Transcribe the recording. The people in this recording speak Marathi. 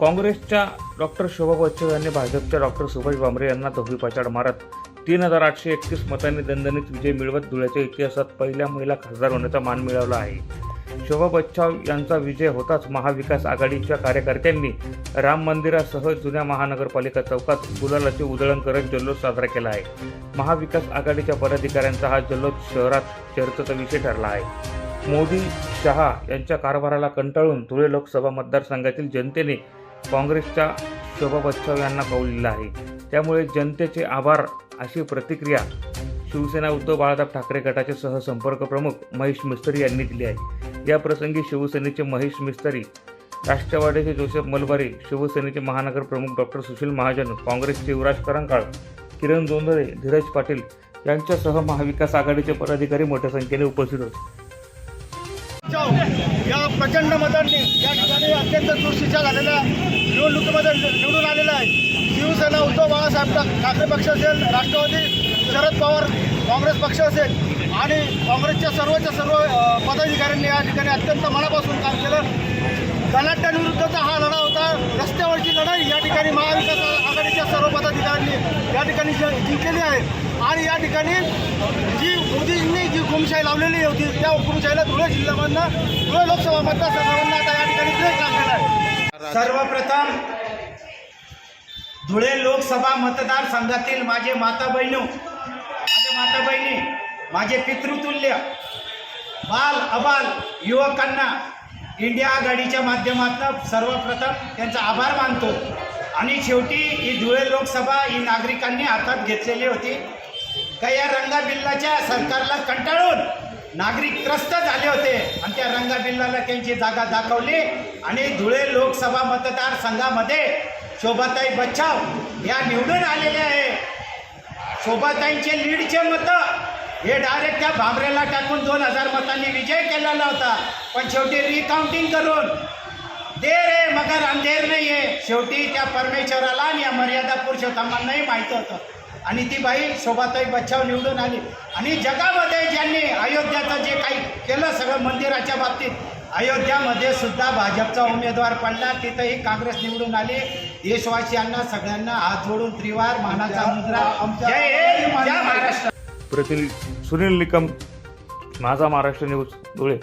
काँग्रेसच्या डॉक्टर शोभा बच्चव यांनी भाजपच्या डॉक्टर सुभाष भामरे यांना दहावी पाचाड मारत तीन हजार आठशे एकतीस मतांनी दणदणीत विजय मिळवत धुळ्याच्या इतिहासात पहिल्या महिला खासदार होण्याचा मान मिळवला आहे. शोभा बच्चाव यांचा विजय होताच महाविकास आघाडीच्या कार्यकर्त्यांनी राम मंदिरासह जुन्या महानगरपालिका चौकात गुलालाचे उधळण करत जल्लोष साजरा केला आहे. महाविकास आघाडीच्या पदाधिकाऱ्यांचा हा जल्लोष शहरात चर्चेचा विषय ठरला आहे. मोदी शहा यांच्या कारभाराला कंटाळून धुळे लोकसभा मतदारसंघातील जनतेने काँग्रेसच्या शोभा बच्चाव यांना कौल आहे. त्यामुळे जनतेचे आभार अशी प्रतिक्रिया शिवसेना उद्धव बाळासाहेब ठाकरे गटाचे सहसंपर्क प्रमुख महेश मिस्त्री यांनी दिली आहे. या प्रसंगी शिवसेनेचे महेश मिस्त्री राष्ट्रवादीचे जोसेफ मलबारी शिवसेनेचे महानगर प्रमुख डॉक्टर सुशील महाजन काँग्रेसचे युवराज करंकाळ किरण जोंधळे धीरज पाटील यांच्यासह महाविकास आघाडीचे पदाधिकारी मोठ्या संख्येने उपस्थित होते. या प्रचंड मतांनी या ठिकाणी अत्यंत चुरशीच्या झालेल्या निवडणुकीमध्ये निवडून आलेला आहे शिवसेना उद्धव बाळासाहेब ठाकरे पक्ष असेल राष्ट्रवादी शरद पवार काँग्रेस पक्ष असेल आणि काँग्रेसच्या सर्वच्या सर्व पदाधिकाऱ्यांनी या ठिकाणी अत्यंत मनापासून काम केलं. धनाट्यांविरुद्धचा हा लढा होता. रस्त्यावरची लढाई या ठिकाणी महाविकास या ठिकाणी जिंकलेली आहे आणि या ठिकाणी जी मोदीजींनी जी हुकुमशाही लावलेली होती त्या हुकुमशाहीला धुळे जिल्ह्यामधनं धुळे लोकसभा मतदारसंघामधनं आता या ठिकाणी ब्रेक लागलेला आहे. सर्वप्रथम धुळे लोकसभा मतदारसंघातील माझे माता बहिणू माझे माता बहिणी माझे पितृतुल्य बाल अबाल युवकांना इंडिया आघाडीच्या माध्यमातून सर्वप्रथम त्यांचा आभार मानतो. आणि शेवटी ही धुळे लोकसभा ही नागरिकांनी हातात घेतलेली होती. का या रंगाबिल्लाच्या सरकारला कंटाळून नागरिक त्रस्त झाले होते आणि त्या रंगाबिल्लाला त्यांची जागा दाखवली आणि धुळे लोकसभा मतदारसंघामध्ये शोभाताई बच्चाव या निवडून आलेल्या आहे. शोभाताईंचे लीडचे मतं हे डायरेक्ट त्या भामरेला टाकून दोन हजार मतांनी विजय केलेला होता. पण शेवटी रिकाउंटिंग करून देर रे मगर अंधेर नाही आहे शेवटी त्या परमेश्वराला आणि या मर्यादा पुरुषोत्तमांनाही माहीत होतं. आणि ती बाई शोभाताई बच्चाव निवडून आली. आणि जगामध्ये ज्यांनी अयोध्याचं जे काही केलं सगळं मंदिराच्या बाबतीत अयोध्यामध्ये सुद्धा भाजपचा उमेदवार पडला. तिथंही काँग्रेस निवडून आली. देशवासियांना सगळ्यांना हात जोडून त्रिवार मानाचा मुद्रा. जय हिंद जय महाराष्ट्र. प्रतिनिधी सुनील निकम माझा महाराष्ट्र न्यूज धुळे.